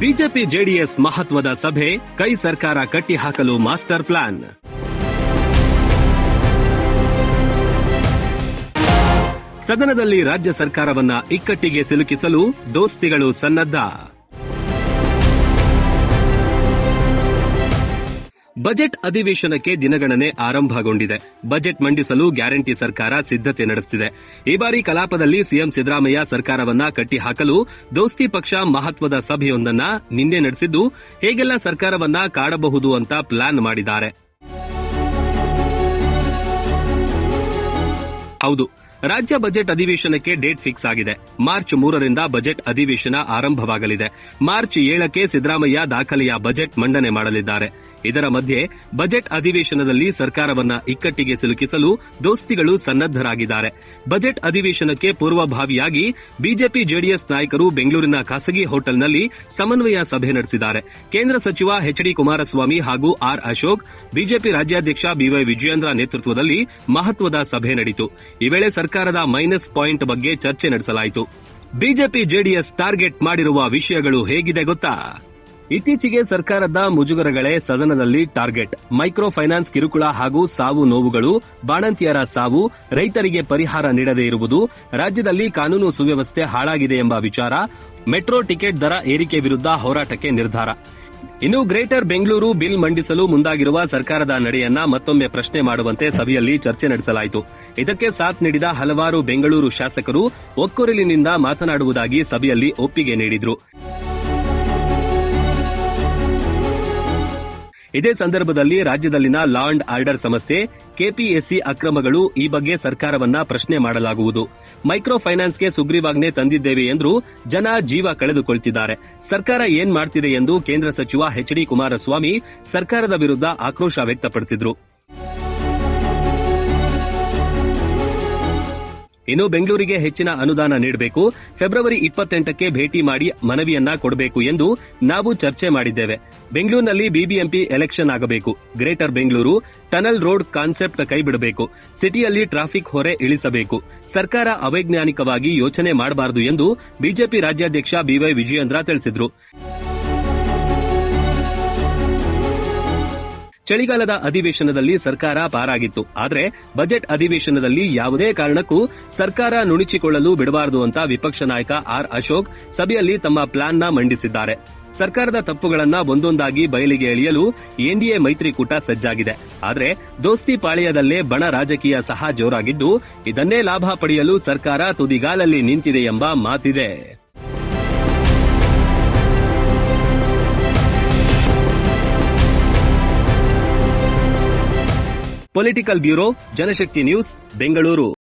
BJP JDS ಮಹತ್ವದ ಸಭೆ, ಕೈ ಸರ್ಕಾರ ಕಟ್ಟಿಹಾಕಲು ಮಾಸ್ಟರ್ ಪ್ಲಾನ್. ಸದನದಲ್ಲಿ ರಾಜ್ಯ ಸರ್ಕಾರವನ್ನ ಇಕ್ಕಟ್ಟಿಗೆ ಸಿಲುಕಿಸಲು ದೋಸ್ತಿಗಳು ಸನ್ನದ್ಧ. ಬಜೆಟ್ ಅಧಿವೇಶನಕ್ಕೆ ದಿನಗಣನೆ ಆರಂಭಗೊಂಡಿದೆ. ಬಜೆಟ್ ಮಂಡಿಸಲು ಗ್ಯಾರಂಟಿ ಸರ್ಕಾರ ಸಿದ್ಧತೆ ನಡೆಸುತ್ತಿದೆ ಈ ಬಾರಿ ಕಲಾಪದಲ್ಲಿ ಸಿಎಂ ಸಿದ್ದರಾಮಯ್ಯ ಸರ್ಕಾರವನ್ನ ಕಟ್ಟಿಹಾಕಲು ದೋಸ್ತಿ ಪಕ್ಷ ಮಹತ್ವದ ಸಭೆಯೊಂದನ್ನ ನಿನ್ನೆ ನಡೆಸಿದ್ದು, ಹೇಗೆಲ್ಲ ಸರ್ಕಾರವನ್ನ ಕಾಡಬಹುದು ಅಂತ ಪ್ಲಾನ್ ಮಾಡಿದ್ದಾರೆ. ಹೌದು. ರಾಜ್ಯ ಬಜೆಟ್ ಅಧಿವೇಶನಕ್ಕೆ ಡೇಟ್ ಫಿಕ್ಸ್ ಆಗಿದೆ. ಮಾರ್ಚ್ ಮೂರರಿಂದ ಬಜೆಟ್ ಅಧಿವೇಶನ ಆರಂಭವಾಗಲಿದೆ. ಮಾರ್ಚ್ ಏಳಕ್ಕೆ ಸಿದ್ದರಾಮಯ್ಯ ದಾಖಲೆಯ ಬಜೆಟ್ ಮಂಡನೆ ಮಾಡಲಿದ್ದಾರೆ. ಇದರ ಮಧ್ಯೆ ಬಜೆಟ್ ಅಧಿವೇಶನದಲ್ಲಿ ಸರ್ಕಾರವನ್ನ ಇಕ್ಕಟ್ಟಿಗೆ ಸಿಲುಕಿಸಲು ದೋಸ್ತಿಗಳು ಸನ್ನದ್ದರಾಗಿದ್ದಾರೆ ಬಜೆಟ್ ಅಧಿವೇಶನಕ್ಕೆ ಪೂರ್ವಭಾವಿಯಾಗಿ ಬಿಜೆಪಿ ಜೆಡಿಎಸ್ ನಾಯಕರು ಬೆಂಗಳೂರಿನ ಖಾಸಗಿ ಹೋಟೆಲ್ನಲ್ಲಿ ಸಮನ್ವಯ ಸಭೆ ನಡೆಸಿದ್ದಾರೆ. ಕೇಂದ್ರ ಸಚಿವ ಎಚ್ ಡಿ ಕುಮಾರಸ್ವಾಮಿ ಹಾಗೂ ಆರ್ ಅಶೋಕ್, ಬಿಜೆಪಿ ರಾಜ್ಯಾಧ್ಯಕ್ಷ ಬಿವೈ ವಿಜಯೇಂದ್ರ ನೇತೃತ್ವದಲ್ಲಿ ಮಹತ್ವದ ಸಭೆ ನಡೆಯಿತು ಈ ವೇಳೆ ಸರ್ಕಾರದ ಮೈನಸ್ ಪಾಯಿಂಟ್ ಬಗ್ಗೆ ಚರ್ಚೆ ನಡೆಸಲಾಯಿತು. ಬಿಜೆಪಿ ಜೆಡಿಎಸ್ ಟಾರ್ಗೆಟ್ ಮಾಡಿರುವ ವಿಷಯಗಳು ಹೇಗಿದೆ ಗೊತ್ತಾ? ಇತ್ತೀಚೆಗೆ ಸರ್ಕಾರದ ಮುಜುಗರಗಳೇ ಸದನದಲ್ಲಿ ಟಾರ್ಗೆಟ್. ಮೈಕ್ರೋ ಫೈನಾನ್ಸ್ ಕಿರುಕುಳ ಹಾಗೂ ಸಾವು ನೋವುಗಳು, ಬಾಣಂತಿಯರ ಸಾವು, ರೈತರಿಗೆ ಪರಿಹಾರ ನೀಡದೇ ಇರುವುದು, ರಾಜ್ಯದಲ್ಲಿ ಕಾನೂನು ಸುವ್ಯವಸ್ಥೆ ಹಾಳಾಗಿದೆ ಎಂಬ ವಿಚಾರ, ಮೆಟ್ರೋ ಟಿಕೆಟ್ ದರ ಏರಿಕೆ ವಿರುದ್ಧ ಹೋರಾಟಕ್ಕೆ ನಿರ್ಧಾರ. ಇನ್ನು ಗ್ರೇಟರ್ ಬೆಂಗಳೂರು ಬಿಲ್ ಮಂಡಿಸಲು ಮುಂದಾಗಿರುವ ಸರ್ಕಾರದ ನಡೆಯನ್ನ ಮತ್ತೊಮ್ಮೆ ಪ್ರಶ್ನೆ ಮಾಡುವಂತೆ ಸಭೆಯಲ್ಲಿ ಚರ್ಚೆ ನಡೆಸಲಾಯಿತು. ಇದಕ್ಕೆ ಸಾಥ್ ನೀಡಿದ ಹಲವಾರು ಬೆಂಗಳೂರು ಶಾಸಕರು ಒಕ್ಕೊರಲಿನಿಂದ ಮಾತನಾಡುವುದಾಗಿ ಸಭೆಯಲ್ಲಿ ಒಪ್ಪಿಗೆ ನೀಡಿದ್ರು. ಇದೇ ಸಂದರ್ಭದಲ್ಲಿ ರಾಜ್ಯದಲ್ಲಿನ ಲಾ ಅಂಡ್ ಆರ್ಡರ್ ಸಮಸ್ಯೆ, ಕೆಪಿಎಸ್ಸಿ ಅಕ್ರಮಗಳು ಈ ಬಗ್ಗೆ ಸರ್ಕಾರವನ್ನ ಪ್ರಶ್ನೆ ಮಾಡಲಾಗುವುದು. ಮೈಕ್ರೋ ಫೈನಾನ್ಸ್ಗೆ ಸುಗ್ರೀವಾಜ್ಞೆ ತಂದಿದ್ದೇವೆ ಎಂದು ಜನ ಜೀವ ಕಳೆದುಕೊಳ್ತಿದ್ದಾರೆ. ಸರ್ಕಾರ ಏನ್ ಮಾಡ್ತಿದೆ ಎಂದು ಕೇಂದ್ರ ಸಚಿವ ಎಚ್ ಡಿ ಕುಮಾರಸ್ವಾಮಿ ಸರ್ಕಾರದ ವಿರುದ್ಧ ಆಕ್ರೋಶ ವ್ಯಕ್ತಪಡಿಸಿದ್ರು. ಇನ್ನು ಬೆಂಗಳೂರಿಗೆ ಹೆಚ್ಚಿನ ಅನುದಾನ ನೀಡಬೇಕು. ಫೆಬ್ರವರಿ ಇಪ್ಪತ್ತೆಂಟಕ್ಕೆ ಭೇಟಿ ಮಾಡಿ ಮನವಿಯನ್ನ ಕೊಡಬೇಕು ಎಂದು ನಾವು ಚರ್ಚೆ ಮಾಡಿದ್ದೇವೆ. ಬೆಂಗಳೂರಿನಲ್ಲಿ ಬಿಬಿಎಂಪಿ ಎಲೆಕ್ಷನ್ ಆಗಬೇಕು. Greater Bengaluru tunnel road concept ಕೈಬಿಡಬೇಕು. ಸಿಟಿಯಲ್ಲಿ ಟ್ರಾಫಿಕ್ ಹೊರೆ ಇಳಿಸಬೇಕು. ಸರ್ಕಾರ ಅವೈಜ್ಞಾನಿಕವಾಗಿ ಯೋಚನೆ ಮಾಡಬಾರದು ಎಂದು ಬಿಜೆಪಿ ರಾಜ್ಯಾಧ್ಯಕ್ಷ ಬಿವೈ ವಿಜಯೇಂದ್ರ ತಿಳಿಸಿದ್ರು. ಚಳಿಗಾಲದ ಅಧಿವೇಶನದಲ್ಲಿ ಸರ್ಕಾರ ಪಾರಾಗಿತ್ತು. ಆದರೆ ಬಜೆಟ್ ಅಧಿವೇಶನದಲ್ಲಿ ಯಾವುದೇ ಕಾರಣಕ್ಕೂ ಸರ್ಕಾರ ನುಣುಚಿಕೊಳ್ಳಲು ಬಿಡಬಾರದು ಅಂತ ವಿಪಕ್ಷ ನಾಯಕ ಆರ್ ಅಶೋಕ್ ಸಭೆಯಲ್ಲಿ ತಮ್ಮ ಪ್ಲಾನ್ನ ಮಂಡಿಸಿದ್ದಾರೆ. ಸರ್ಕಾರದ ತಪ್ಪುಗಳನ್ನ ಒಂದೊಂದಾಗಿ ಬಯಲಿಗೆ ಎಳೆಯಲು ಎನ್ಡಿಎ ಮೈತ್ರಿಕೂಟ ಸಜ್ಜಾಗಿದೆ. ಆದರೆ ದೋಸ್ತಿ ಪಾಳೆಯದಲ್ಲೇ ಬಣ ರಾಜಕೀಯ ಸಹ ಜೋರಾಗಿದ್ದು ಇದನ್ನೇ ಲಾಭ ಪಡೆಯಲು ಸರ್ಕಾರ ತುದಿಗಾಲಲ್ಲಿ ನಿಂತಿದೆ ಎಂಬ ಮಾತಿದೆ. Political bureau Janashakti news Bengaluru.